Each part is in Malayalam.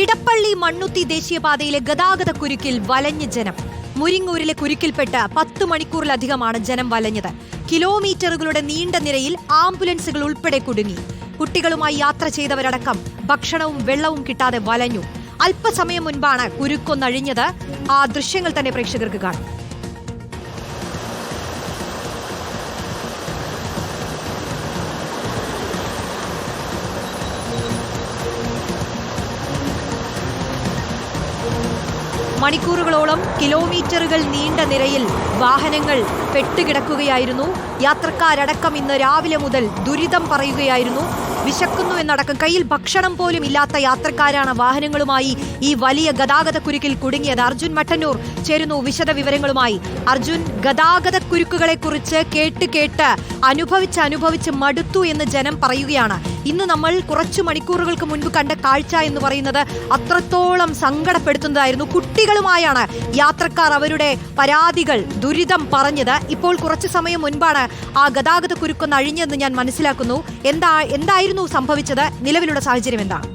ഇടപ്പള്ളി മണ്ണുത്തി ദേശീയപാതയിലെ ഗതാഗത കുരുക്കിൽ വലഞ്ഞ് ജനം. മുരിങ്ങൂരിലെ കുരുക്കിൽപ്പെട്ട് പത്ത് മണിക്കൂറിലധികമാണ് ജനം വലഞ്ഞത്. കിലോമീറ്ററുകളുടെ നീണ്ട നിരയിൽ ആംബുലൻസുകൾ ഉൾപ്പെടെ കുടുങ്ങി. കുട്ടികളുമായി യാത്ര ചെയ്തവരടക്കം ഭക്ഷണവും വെള്ളവും കിട്ടാതെ വലഞ്ഞു. അല്പസമയം മുൻപാണ് കുരുക്കൊന്നഴിഞ്ഞത്. ആ ദൃശ്യങ്ങൾ തന്നെ പ്രേക്ഷകർക്ക് കാണാം. മണിക്കൂറുകളോളം കിലോമീറ്ററുകൾ നീണ്ട നിരയിൽ വാഹനങ്ങൾ പെട്ടുകിടക്കുകയായിരുന്നു. യാത്രക്കാരടക്കം ഇന്ന് രാവിലെ മുതൽ ദുരിതം പറയുകയായിരുന്നു. വിശക്കുന്നു എന്നടക്കം കയ്യിൽ ഭക്ഷണം പോലും ഇല്ലാത്ത യാത്രക്കാരാണ് വാഹനങ്ങളുമായി ഈ വലിയ ഗതാഗത കുരുക്കിൽ കുടുങ്ങിയത്. അർജുൻ മട്ടന്നൂർ ചേരുന്നു വിശദ വിവരങ്ങളുമായി അർജുൻ ഗതാഗത കുരുക്കുകളെ കുറിച്ച് കേട്ട് കേട്ട് അനുഭവിച്ച് അനുഭവിച്ച് മടുത്തു എന്ന് ജനം പറയുകയാണ്. ഇന്ന് നമ്മൾ കുറച്ചു മണിക്കൂറുകൾക്ക് മുൻപ് കണ്ട കാഴ്ച എന്ന് പറയുന്നത് അത്രത്തോളം സങ്കടപ്പെടുത്തുന്നതായിരുന്നു. കുട്ടികളുമായാണ് യാത്രക്കാർ അവരുടെ പരാതികൾ ദുരിതം പറഞ്ഞത്. ഇപ്പോൾ കുറച്ചു സമയം മുൻപാണ് ആ ഗതാഗത കുരുക്കൊന്ന് അഴിഞ്ഞതെന്ന് ഞാൻ മനസ്സിലാക്കുന്നു. എന്താ എന്തായിരുന്നു സംഭവിച്ചത്? നിലവിലുള്ള സാഹചര്യം എന്താണ്?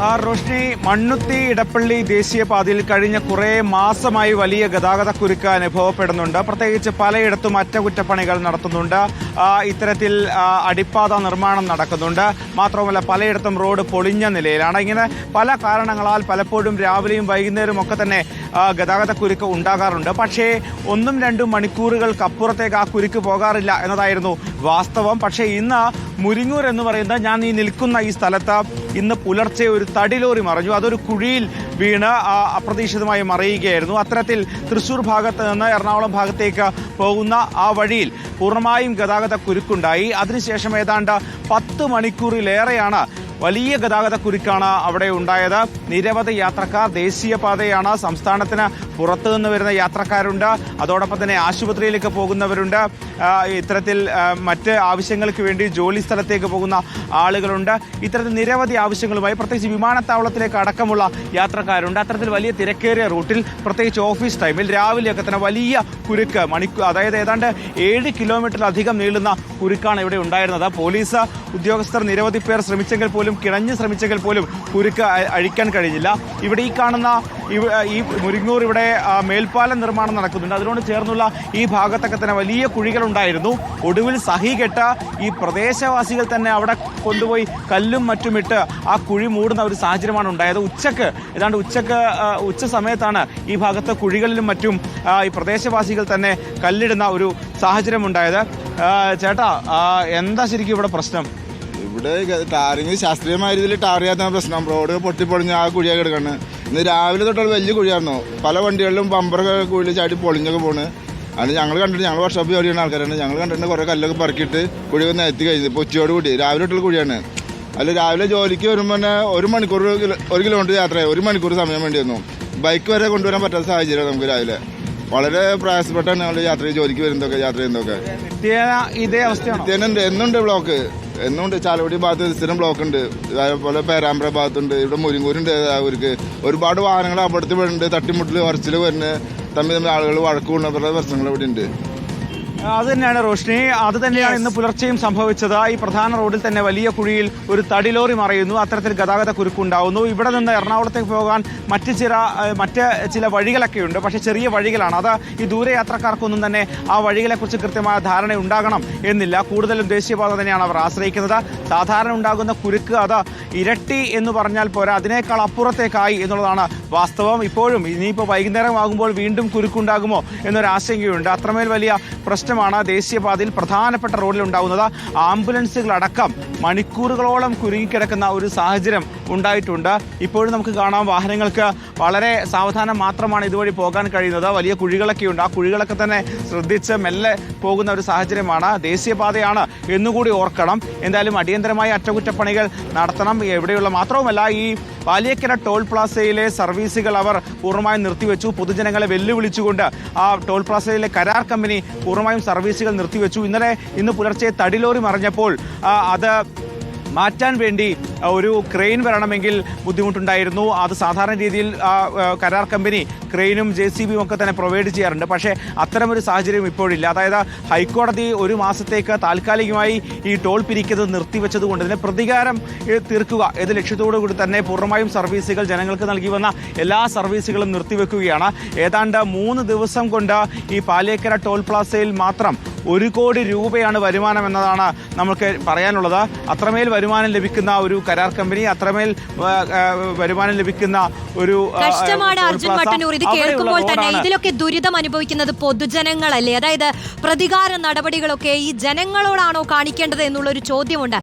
റോഷ്നി മണ്ണുത്തി ഇടപ്പള്ളി ദേശീയപാതയിൽ കഴിഞ്ഞ കുറേ മാസമായി വലിയ ഗതാഗത കുരുക്ക് അനുഭവപ്പെടുന്നുണ്ട്. പ്രത്യേകിച്ച് പലയിടത്തും അറ്റകുറ്റപ്പണികൾ നടത്തുന്നുണ്ട്. ഇത്തരത്തിൽ അടിപ്പാത നിർമ്മാണം നടക്കുന്നുണ്ട്. മാത്രമല്ല പലയിടത്തും റോഡ് പൊളിഞ്ഞ നിലയിലാണ്. ഇങ്ങനെ പല കാരണങ്ങളാൽ പലപ്പോഴും രാവിലെയും വൈകുന്നേരവും ഒക്കെ തന്നെ ആ, ഗതാഗത കുരുക്ക് ഉണ്ടാകാറുണ്ട്. പക്ഷേ ഒന്നും രണ്ടും മണിക്കൂറുകൾക്കപ്പുറത്തേക്ക് ആ കുരുക്ക് പോകാറില്ല എന്നതായിരുന്നു വാസ്തവം. പക്ഷേ ഇന്ന് മുരിങ്ങൂർ എന്ന് പറയുന്ന ഞാൻ ഈ നിൽക്കുന്ന ഈ സ്ഥലത്ത് ഇന്ന് പുലർച്ചെ ഒരു തടിലോറി മറിഞ്ഞു. അതൊരു കുഴിയിൽ വീണ് അപ്രതീക്ഷിതമായി മറിയുകയായിരുന്നു. അത്തരത്തിൽ തൃശൂർ ഭാഗത്ത് നിന്ന് എറണാകുളം ഭാഗത്തേക്ക് പോകുന്ന ആ വഴിയിൽ പൂർണമായും ഗതാഗത കുരുക്കുണ്ടായി. അതിനുശേഷം ഏതാണ്ട് പത്ത് മണിക്കൂറിലേറെയാണ് വലിയ ഗതാഗത കുരുക്കാണ് അവിടെ ഉണ്ടായത്. നിരവധി യാത്രക്കാർ ദേശീയപാതയാണ് സംസ്ഥാനത്തിന് പുറത്തു നിന്ന് വരുന്ന യാത്രക്കാരുണ്ട്. അതോടൊപ്പം തന്നെ ആശുപത്രിയിലേക്ക് പോകുന്നവരുണ്ട്. ഇത്തരത്തിൽ മറ്റ് ആവശ്യങ്ങൾക്ക് വേണ്ടി ജോലി സ്ഥലത്തേക്ക് പോകുന്ന ആളുകളുണ്ട്. ഇത്തരത്തിൽ നിരവധി ആവശ്യങ്ങളുമായി പ്രത്യേകിച്ച് വിമാനത്താവളത്തിലേക്ക് അടക്കമുള്ള യാത്രക്കാരുണ്ട്. അത്തരത്തിൽ വലിയ തിരക്കേറിയ റൂട്ടിൽ പ്രത്യേകിച്ച് ഓഫീസ് ടൈമിൽ രാവിലെയൊക്കെ തന്നെ വലിയ കുരുക്ക് മണിക്കൂർ അതായത് ഏതാണ്ട് ഏഴ് കിലോമീറ്ററിലധികം നീളുന്ന കുരുക്കാണ് ഇവിടെ ഉണ്ടായിരുന്നത്. പോലീസ് ഉദ്യോഗസ്ഥർ നിരവധി പേർ ശ്രമിച്ചെങ്കിൽ പോലും കിണഞ്ഞ് ശ്രമിച്ചെങ്കിൽ പോലും കുരുക്ക് അഴിക്കാൻ കഴിഞ്ഞില്ല. ഇവിടെ ഈ കാണുന്ന ഈ മുരിങ്ങൂർ ഇവിടെ മേൽപ്പാലം നിർമ്മാണം നടക്കുന്നുണ്ട്. അതിനോട് ചേർന്നുള്ള ഈ ഭാഗത്തൊക്കെ തന്നെ വലിയ കുഴികളുണ്ടായിരുന്നു. ഒടുവിൽ സഹികെട്ട ഈ പ്രദേശവാസികൾ തന്നെ അവിടെ കൊണ്ടുപോയി കല്ലും മറ്റുമിട്ട് ആ കുഴി മൂടുന്ന ഒരു സാഹചര്യമാണ് ഉണ്ടായത്. ഉച്ചയ്ക്ക് ഏതാണ്ട് ഉച്ചയ്ക്ക് ഉച്ച സമയത്താണ് ഈ ഭാഗത്തെ കുഴികളിലും മറ്റും ഈ പ്രദേശവാസികൾ തന്നെ കല്ലിടുന്ന ഒരു സാഹചര്യം ഉണ്ടായത് ചേട്ടാ എന്താ ശരിക്കും ഇവിടെ പ്രശ്നം? ഇവിടെ ടാറിങ് ശാസ്ത്രീയമായ രീതിയിൽ ടാർ ചെയ്യാത്ത പ്രശ്നം. റോഡ് പൊട്ടിപ്പൊളിഞ്ഞ് ആ കുഴിയൊക്കെ കിടക്കണ് ഇന്ന് രാവിലെ തൊട്ടുള്ള വലിയ കുഴിയായിരുന്നു. പല വണ്ടികളിലും ബമ്പറൊക്കെ കുഴിയിൽ ചാടി പൊളിഞ്ഞൊക്കെ പോണ്. അത് ഞങ്ങൾ കണ്ടിട്ട് ഞങ്ങൾ വർഷോപ്പ് ജോലി ചെയ്യുന്ന ആൾക്കാരാണ്. ഞങ്ങൾ കണ്ടിട്ട് കുറേ കല്ലൊക്കെ പറക്കിയിട്ട് കുഴിയൊക്കെ നിരത്തി കഴിഞ്ഞു. ഇപ്പോൾ ഉച്ചയോട് കൂടി. രാവിലെ തൊട്ടുള്ള കുഴിയാണ്. അതിൽ രാവിലെ ജോലിക്ക് വരുമ്പോൾ തന്നെ ഒരു മണിക്കൂർ ഒരു കിലോമീറ്റർ യാത്രയായി ഒരു മണിക്കൂർ സമയം വേണ്ടി വന്നു. ബൈക്ക് വരെ കൊണ്ടുവരാൻ പറ്റാത്ത സാഹചര്യമാണ് നമുക്ക് രാവിലെ. വളരെ പ്രയാസപ്പെട്ടാണ് ഞങ്ങൾ യാത്ര ജോലിക്ക് വരുന്നതൊക്കെ യാത്ര ചെയ്യുന്നതൊക്കെ. നിത്യേന ഇതേ അവസ്ഥയാണോ? എന്നുണ്ട് ബ്ലോക്ക് എന്നുണ്ട്. ചാലക്കുടി ഭാഗത്ത് സ്ഥിരം ബ്ലോക്ക് ഉണ്ട്. അതേപോലെ പേരാമ്പ്ര ഭാഗത്തുണ്ട്. ഇവിടെ മുരിങ്ങൂരുണ്ട്. അവർക്ക് ഒരുപാട് വാഹനങ്ങൾ അപകടത്തിൽ വരുന്നുണ്ട് തട്ടിമുട്ടിൽ ഉറച്ചിൽ വരുന്നത് തമ്മിൽ തമ്മിൽ ആളുകൾ വഴക്ക് കൂടുന്ന പ്രശ്നങ്ങൾ ഇവിടെ ഉണ്ട് അത് തന്നെയാണ് റോഷ്നി. അത് തന്നെയാണ് ഇന്ന് പുലർച്ചെയും സംഭവിച്ചത്. ഈ പ്രധാന റോഡിൽ തന്നെ വലിയ കുഴിയിൽ ഒരു തടിലോറി മറയുന്നു. അത്തരത്തിൽ ഗതാഗത കുരുക്കുണ്ടാവുന്നു ഇവിടെ നിന്ന് എറണാകുളത്തേക്ക് പോകാൻ മറ്റ് ചില മറ്റ് ചില വഴികളൊക്കെ ഉണ്ട് പക്ഷേ ചെറിയ വഴികളാണ്. അത് ഈ ദൂരയാത്രക്കാർക്കൊന്നും തന്നെ ആ വഴികളെക്കുറിച്ച് കൃത്യമായ ധാരണ ഉണ്ടാകണം എന്നില്ല. കൂടുതലും ദേശീയപാത തന്നെയാണ് അവർ ആശ്രയിക്കുന്നത്. സാധാരണ ഉണ്ടാകുന്ന കുരുക്ക് അത് ഇരട്ടി എന്ന് പറഞ്ഞാൽ പോരാ അതിനേക്കാൾ അപ്പുറത്തേക്കായി എന്നുള്ളതാണ് വാസ്തവം. ഇപ്പോഴും ഇനിയിപ്പോൾ വൈകുന്നേരം ആകുമ്പോൾ വീണ്ടും കുരുക്കുണ്ടാകുമോ എന്നൊരു ആശങ്കയുണ്ട് അത്രമേൽ വലിയ പ്രശ്നമാണ് ദേശീയപാതയിൽ പ്രധാനപ്പെട്ട റോഡിൽ ഉണ്ടാകുന്നത് ആംബുലൻസുകളടക്കം മണിക്കൂറുകളോളം കുരുങ്ങിക്കിടക്കുന്ന ഒരു സാഹചര്യം ഉണ്ടായിട്ടുണ്ട്. ഇപ്പോഴും നമുക്ക് കാണാം വാഹനങ്ങൾക്ക് വളരെ സാവധാനം മാത്രമാണ് ഇതുവഴി പോകാൻ കഴിയുന്നത്. വലിയ കുഴികളൊക്കെ ഉണ്ട് ആ കുഴികളൊക്കെ തന്നെ ശ്രദ്ധിച്ച് മെല്ലെ പോകുന്ന ഒരു സാഹചര്യമാണ്. ദേശീയപാതയാണ് എന്നുകൂടി ഓർക്കണം. എന്തായാലും അടിയന്തരമായ അറ്റകുറ്റപ്പണികൾ നടത്തണം എവിടെയുള്ള മാത്രവുമല്ല ഈ പാലിയക്കര ടോൾ പ്ലാസയിലെ സർവീസുകൾ അവർ പൂർണമായും നിർത്തിവെച്ചു. പൊതുജനങ്ങളെ വെല്ലുവിളിച്ചുകൊണ്ട് ആ ടോൾ പ്ലാസയിലെ കരാർ കമ്പനി പൂർണമായും സർവീസുകൾ നിർത്തിവെച്ചു. ഇന്നലെ ഇന്ന് പുലർച്ചെ തടിലോറി മറിഞ്ഞപ്പോൾ അത് മാറ്റാൻ വേണ്ടി ഒരു ക്രെയിൻ വരണമെങ്കിൽ ബുദ്ധിമുട്ടുണ്ടായിരുന്നു. അത് സാധാരണ രീതിയിൽ കരാർ കമ്പനി ക്രെയിനും ജെ സി ബിയും ഒക്കെ തന്നെ പ്രൊവൈഡ് ചെയ്യാറുണ്ട്. പക്ഷേ അത്തരമൊരു സാഹചര്യം ഇപ്പോഴില്ല. അതായത് ഹൈക്കോടതി ഒരു മാസത്തേക്ക് താൽക്കാലികമായി ഈ ടോൾ പിരിക്കുന്നത് നിർത്തിവെച്ചതുകൊണ്ട് ഇതിന് പ്രതികാരം തീർക്കുക. എന്ന ലക്ഷ്യത്തോടു കൂടി തന്നെ പൂർണമായും സർവീസുകൾ ജനങ്ങൾക്ക് നൽകി വന്ന എല്ലാ സർവീസുകളും നിർത്തിവെക്കുകയാണ്. ഏതാണ്ട് മൂന്ന് ദിവസം കൊണ്ട് ഈ പാലേക്കര ടോൾ പ്ലാസയിൽ മാത്രം ഒരു കോടി രൂപയാണ് വരുമാനം എന്നതാണ് നമുക്ക് പറയാനുള്ളത്. അത്രമേൽ വരുമാനം ലഭിക്കുന്ന ഒരു കരാർ കമ്പനി അത്രമേൽ വരുമാനം ലഭിക്കുന്ന ഒരു കഷ്ടമാണ് അർജുൻ. മട്ടന്നൂർ ഇത് കേൾക്കുമ്പോൾ തന്നെ. ഇതിലൊക്കെ ദുരിതം അനുഭവിക്കുന്നത് പൊതുജനങ്ങളല്ലേ അതായത് പ്രതികാര നടപടികളൊക്കെ ഈ ജനങ്ങളോടാണോ കാണിക്കേണ്ടത് എന്നുള്ള ഒരു ചോദ്യമുണ്ട്